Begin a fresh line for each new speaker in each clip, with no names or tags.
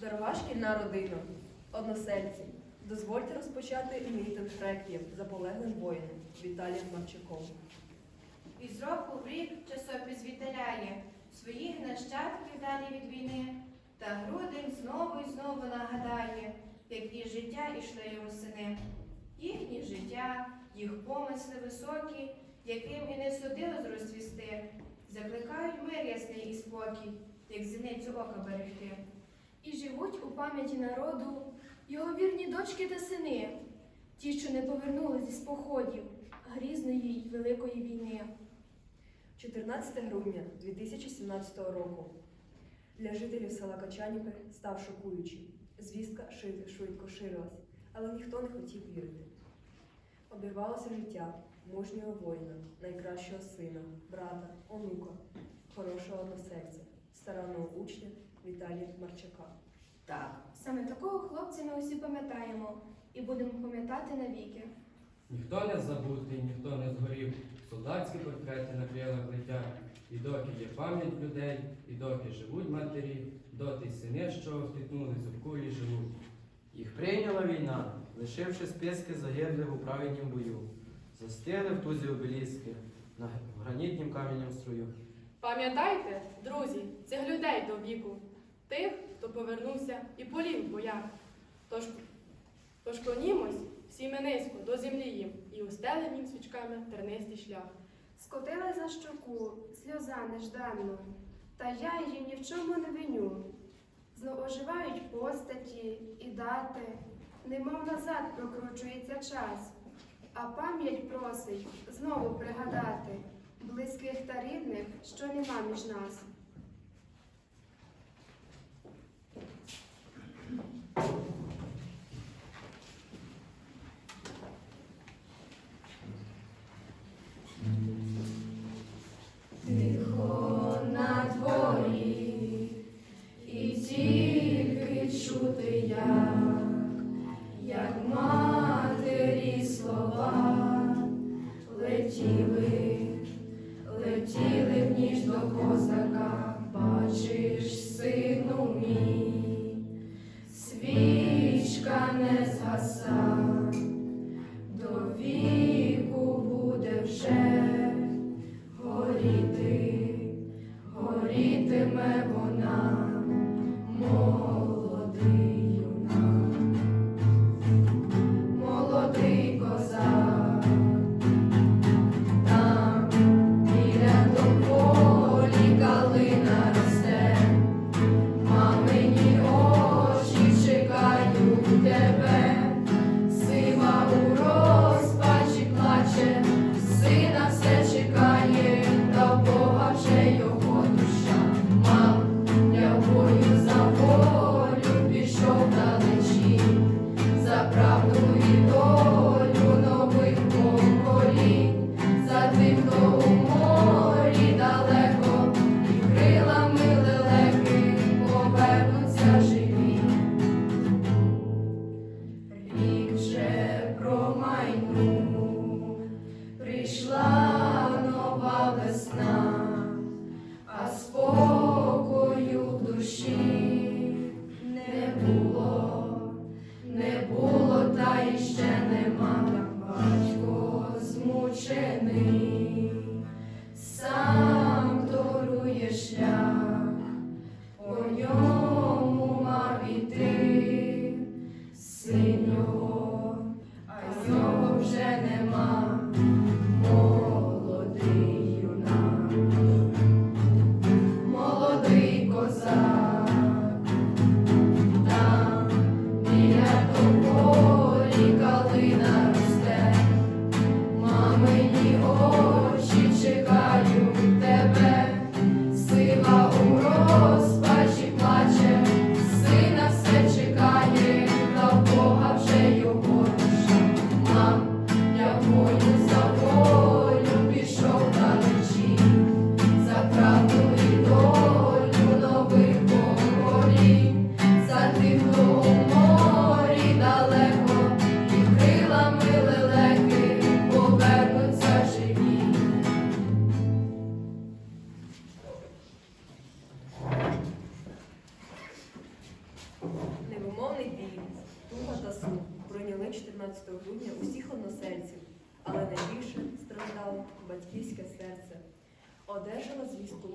Дорога шкільна родина, односельці, дозвольте розпочати мітинг реквієм за полеглим воїном Віталієм Марчаком.
Із року в рік часопис віталяє своїх нащадків далі від війни, та грудень знову і знову нагадає, як і життя ішли його сини. Їхнє життя, їх помисли високі, яким і не судилось розцвісти, закликають мир ясний і спокій, як зіницю ока берегти.
І живуть у пам'яті народу його вірні дочки та сини, ті, що не повернулись із походів грізної й великої війни.
14 грудня 2017 року. Для жителів села Качанівки став шокуючим. Звістка швидко ширилась, але ніхто не хотів вірити. Обірвалося життя мужнього воїна, найкращого сина, брата, онука, хорошого односельця, старанного учня Віталія Марчака.
Так,
Саме такого хлопця ми усі пам'ятаємо і будемо пам'ятати навіки.
Ніхто не забутий, ніхто не згорів. Солдатські портрети на крилах летять. І доки є пам'ять людей, і доки живуть матері, доти й сини, що втикнулись у кулі, живуть.
Їх прийняла війна, лишивши списки загиблих у праведнім бою. Застили в тузі обеліски на гранітнім каменнім струю.
Пам'ятайте, друзі, цих людей до віку, тих, хто повернувся і полів боях. Тож, тож клонімось всі низько до землі їм і устелим їм свічками тернистий шлях.
Скотила за щоку сльоза нежданно, та я її ні в чому не виню. Знов оживають постаті і дати, немов назад прокручується час, а пам'ять просить знову пригадати близьких та рідних, що нема між нас.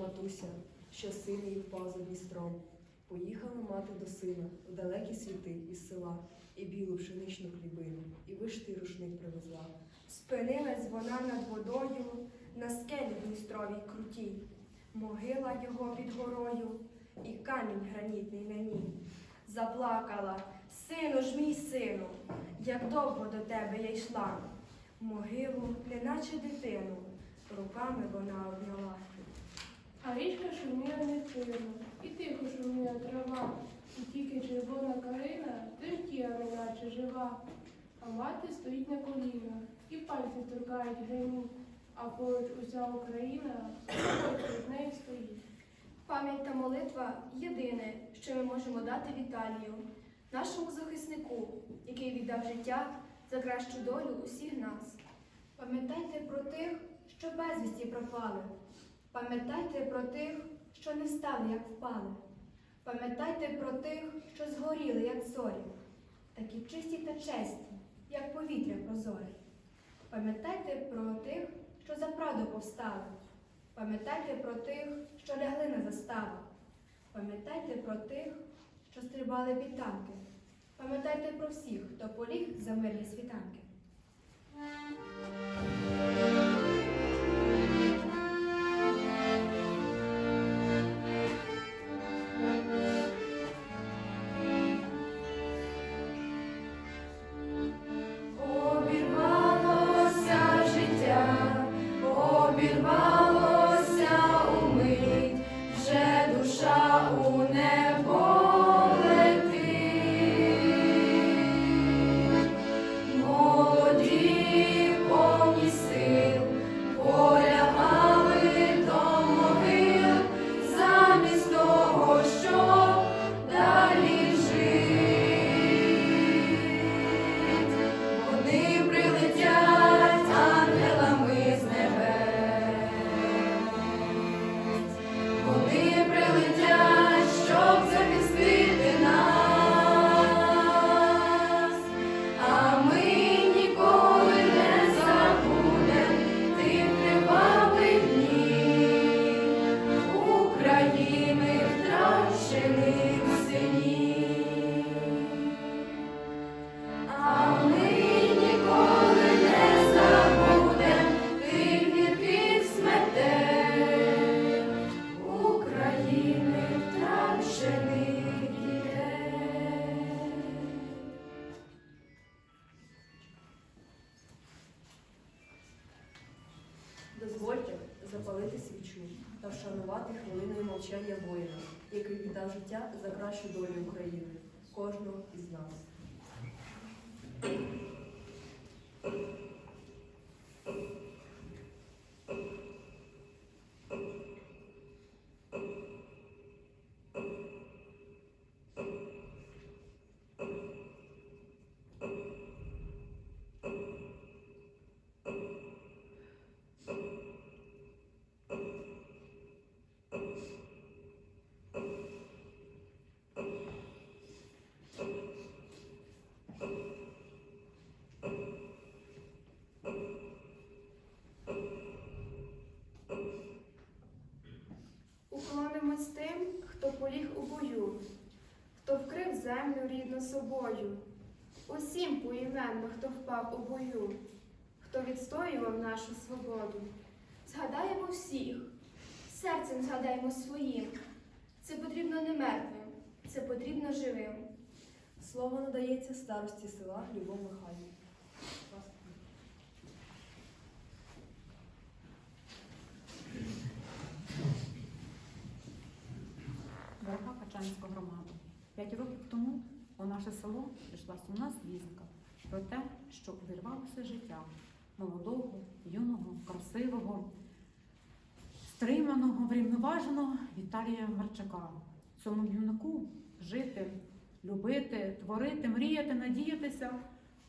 Матуся, що син її впав за Дністром. Поїхала мати до сина в далекі світи із села, і білу пшеничну хлібину, і вишитий рушник привезла.
Спинилась вона над водою на скелі Дністровій крутій, могила його під горою і камінь гранітний на ній. Заплакала, сину ж мій сину, як довго до тебе я йшла. Могилу, неначе дитину, руками вона обняла.
А річка шуміла невпинно, і тихо шуміла трава, і тільки червона калина тремтіла, неначе жива. А мати стоїть на колінах, і пальці торкають гриму, а поруч уся Україна, перед нею стоїть.
Пам'ять та молитва єдине, що ми можемо дати Віталію, нашому захиснику, який віддав життя за кращу долю усіх нас. Пам'ятайте про тих, що безвісті пропали. Пам'ятайте про тих, що не встали, як впали. Пам'ятайте про тих, що згоріли, як зорі, такі чисті та чесні, як повітря прозоре. Пам'ятайте про тих, що за правду повстали. Пам'ятайте про тих, що лягли на заставах. Пам'ятайте про тих, що стрибали під танки. Пам'ятайте про всіх, хто поліг за мирні світанки.
Та вшанувати хвилиною мовчання воїна, який віддав життя за кращу долю України, кожного із нас.
Собою, усім поіменно, хто впав у бою, хто відстоював нашу свободу.
Згадаємо всіх, серцем згадаємо своїм. Це потрібно не мертвим, це потрібно живим.
Слово надається старості села Любов Михайлівні.
Дорога Качанська громада. П'ять років тому у наше село прийшла сумна звістка про те, що увірвалося життя молодого, юного, красивого, стриманого, врівноваженого Віталія Марчака. Цьому юнаку жити, любити, творити, мріяти, надіятися,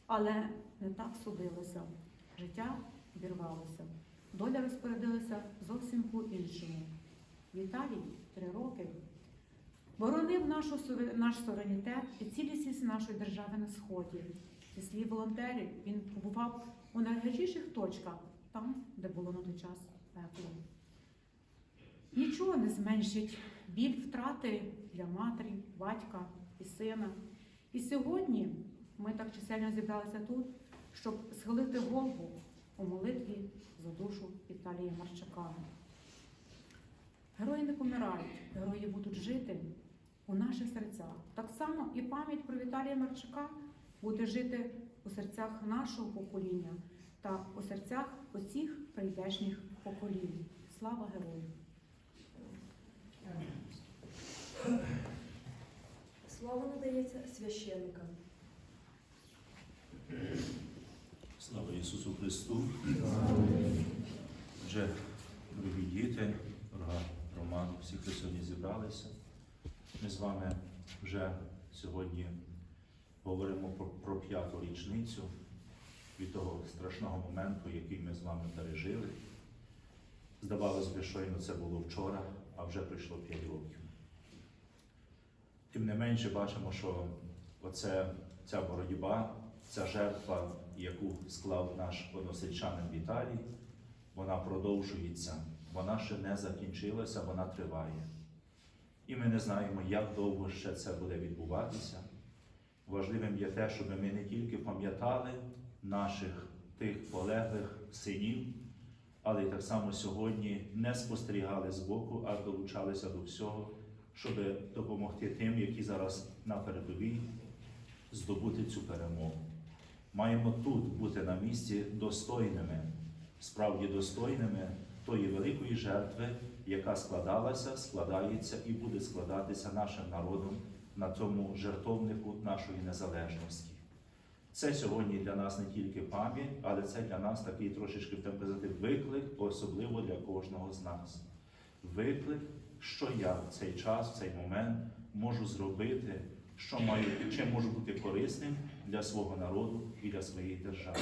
але не так судилося. Життя вірвалося. Доля розпорядилася зовсім по-іншому. Віталій три роки боронив нашу, наш суверенітет і цілісність нашої держави на сході. Зі слів волонтерів, він побував у найгарячіших точках, там, де було на той час пекло. Нічого не зменшить біль втрати для матері, батька і сина. І сьогодні ми так чисельно зібралися тут, щоб схилити голову у молитві за душу Віталія Марчака. Герої не помирають, герої будуть жити у наших серцях. Так само і пам'ять про Віталія Марчака буде жити у серцях нашого покоління та у серцях усіх прийдешніх поколінь. Слава герою!
Слово надається священникам.
Слава Ісусу Христу! Отже, дорогі діти, дорога громада, всі, хто сьогодні зібралися. Ми з вами вже сьогодні говоримо про, про п'яту річницю від того страшного моменту, який ми з вами пережили. Здавалось би, щойно це було вчора, а вже пройшло 5 років. Тим не менше бачимо, що оце, ця боротьба, ця жертва, яку склав наш односельчанин Віталій, вона продовжується, вона ще не закінчилася, вона триває. І ми не знаємо, як довго ще це буде відбуватися. Важливим є те, щоб ми не тільки пам'ятали наших тих полеглих синів, але й так само сьогодні не спостерігали збоку, а долучалися до всього, щоб допомогти тим, які зараз на передовій, здобути цю перемогу. Маємо тут бути на місці достойними, справді достойними тої великої жертви, яка складалася, складається і буде складатися нашим народом на цьому жертовнику нашої незалежності. Це сьогодні для нас не тільки пам'ять, але це для нас такий трошечки казати, виклик, особливо для кожного з нас. Виклик, що я в цей час, в цей момент можу зробити, що маю, чим можу бути корисним для свого народу і для своєї держави.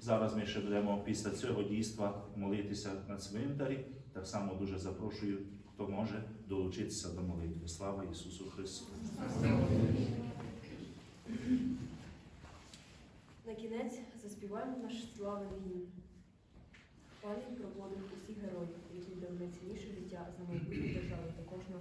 Зараз ми ще будемо після цього дійства молитися на цвинтарі. Так само дуже запрошую, хто може долучитися до молитви. Слава Ісусу Христу!
На кінець заспіваємо наш славний гімн. Пам'ять про подвиг усіх героїв, які віддали найцінніше життя за майбутнє держави та кожного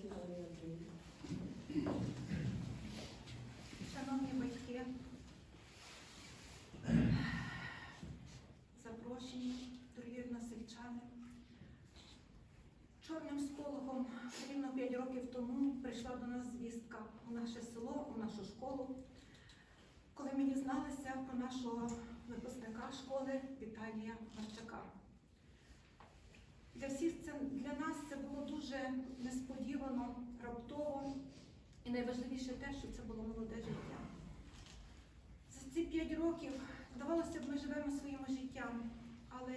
Козловській Галині Андріївні.
Шановні батьки, запрошені, дорогі односельчани. Чорним сполохом рівно 5 років тому прийшла до нас звістка у наше село, у нашу школу, коли ми дізналися про нашого випускника школи Віталія Марчака. Для всіх це для нас це було дуже несподівано, раптово. І найважливіше те, що це було молоде життя. За ці п'ять років здавалося б, ми живемо своїм життям, але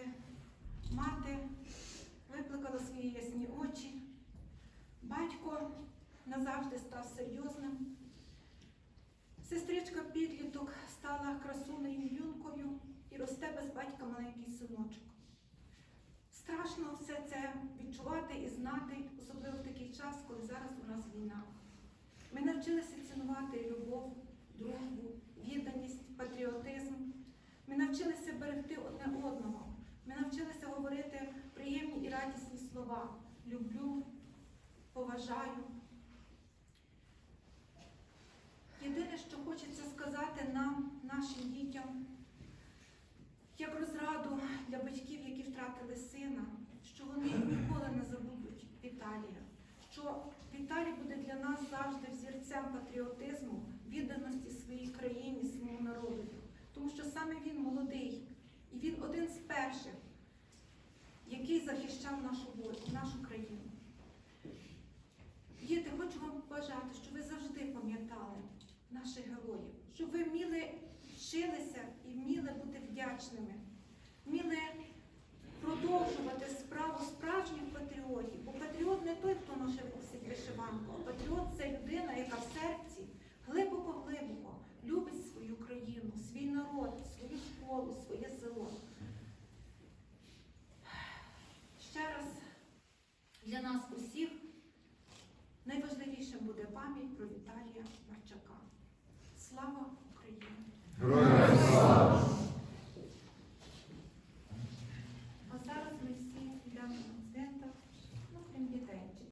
мати викликала свої ясні очі. Батько назавжди став серйозним. Сестричка підліток стала красунею юнкою і росте без батька маленький синочок. Страшно все це відчувати і знати, особливо в такий час, коли зараз у нас війна. Навчилися цінувати любов, дружбу, відданість, патріотизм. Ми навчилися берегти одне одного. Ми навчилися говорити приємні і радісні слова. Люблю, поважаю. Єдине, що хочеться сказати нам, нашим дітям, як розраду для батьків, які втратили сина, що вони ніколи не забудуть Віталія, що Віталій буде для нас завжди взірцем патріотизму, відданості своїй країні, своєму народу. Тому що саме він молодий, і він один з перших, який захищав нашу нашу країну. Діти, хочу вам побажати, щоб ви завжди пам'ятали наших героїв, щоб ви вміли вчилися і вміли бути вдячними, вміли продовжувати справу справжніх патріотів. Хто носить вишиванку, патріот це людина, яка в серці глибоко-глибоко любить свою країну, свій народ, свою школу, своє село. Ще раз для нас усіх найважливішим буде пам'ять про Віталія Марчака. Слава Україні!
Героям слава!